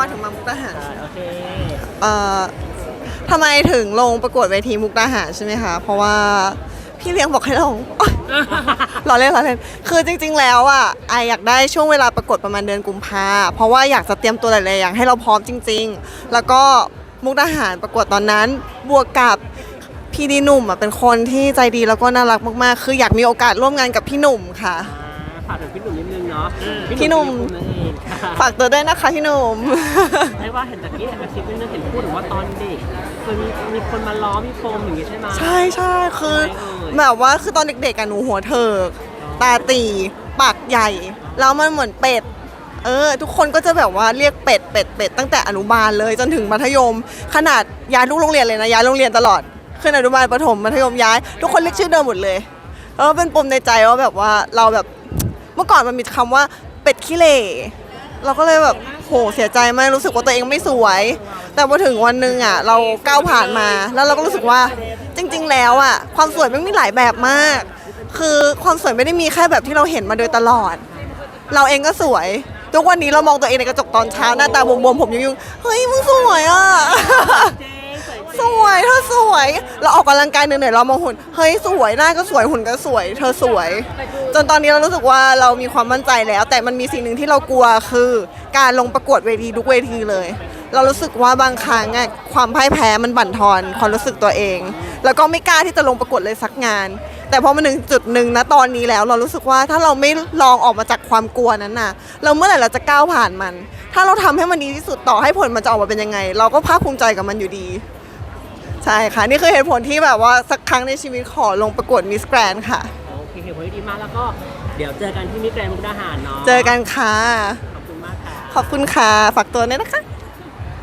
ว่าถึงมามุกดาหาร โอเคเอ่อทำไมถึงลงประกวดเวทีมุกดาหารใช่ไหมคะ เพราะว่าพี่เลี้ยงบอกให้ลงล้อเล่นล้อเล่น คือจริง ๆ แล้วอะไออยากได้ช่วงเวลาประกวดประมาณเดือนกุมภาเพราะว่าอยากจะเตรียมตัวหลายๆอย่างให้เราพร้อมจริง ๆ แล้วก็มุกดาหารประกวดตอนนั้น บวกกับพี่ดีหนุ่มอะเป็นคนที่ใจดีแล้วก็น่ารักมากๆ คืออยากมีโอกาสร่วมงานกับพี่หนุ่มค่ะฝากถึงพี่หนุ่มนิดนึงเนาะพี่หนุ่มนั่นเองฝากตัวด้วยนะคะพี่หนุ่ม ไม่ว่าเห็นตะกี้เห็นกระซิบนิดนึงเห็นพูดถึงว่าตอนเด็กเคยมีมีคนมาล้อมีโฟมอย่างงี้ใช่ไหมใช่ใช่คือใช่เลยแบบว่าคือตอนเด็กๆอะหนูหัวเถิกตาตีปากใหญ่ แล้วมันเหมือนเป็ด เออ ทุกคนก็จะแบบว่าเรียกเป็ดเป็ดเป็ดตั้งแต่อนุบาลเลยจนถึงมัธยม ขนาดย้ายลูกโรงเรียนเลยนะย้ายโรงเรียนตลอดขึ้นอนุบาลประถมมัธยมย้าย ทุกคนเรียกชื่อเดิมหมดเลยเออเป็นปมในใจว่าแบบว่าเราแบบ เมื่อก่อนมันมีคำว่าเป็ดขี้เหร่เราก็เลยแบบโหเสียใจมากรู้สึกว่าตัวเองไม่สวย แต่พอถึงวันหนึ่งอะ เราก้าวผ่านมา แล้วเราก็รู้สึกว่าจริง ๆ แล้วอะ ความสวยมันมีหลายแบบมาก คือความสวยไม่ได้มีแค่แบบที่เราเห็นมาโดยตลอด เราเองก็สวย ทุกวันนี้เรามองตัวเองในกระจกตอนเช้าหน้าตาบวมๆผมยุ่งๆเฮ้ยมึงสวยอะ สวยเธอสวย เราออกกำลังกายเหนื่อยๆเรามองหุ่นเฮ้ยสวยหน้าก็สวยหุ่นก็สวย เธอสวย จนตอนนี้เรารู้สึกว่าเรามีความมั่นใจแล้ว แต่มันมีสิ่งหนึ่งที่เรากลัวคือ การลงประกวดเวทีทุกเวทีเลย เรารู้สึกว่าบางครั้งอะความพ่ายแพ้มันบั่นทอนความรู้สึกตัวเอง แล้วก็ไม่กล้าที่จะลงประกวดเลยสักงาน แต่พอมาถึงจุดหนึ่งนะตอนนี้แล้ว เรารู้สึกว่าถ้าเราไม่ลองออกมาจากความกลัวนั้นน่ะ เราเมื่อไหร่เราจะก้าวผ่านมัน ถ้าเราทำให้มันดีที่สุดต่อให้ผลมันจะออกมาเป็นยังไง เราก็ภาคภูมิใจกับมันอยู่ดี ใช่ค่ะ นี่คือเหตุผลที่แบบว่าสักครั้งในชีวิตขอลงประกวดมิสแกรนค่ะ โอเคเหตุผลที่ดีมากแล้วก็เดี๋ยวเจอกันที่มิสแกรนด์มุกดาหารเนาะเจอกันค่ะ ขอบคุณมากค่ะ ขอบคุณค่ะ ฝากตัวด้วยนะคะ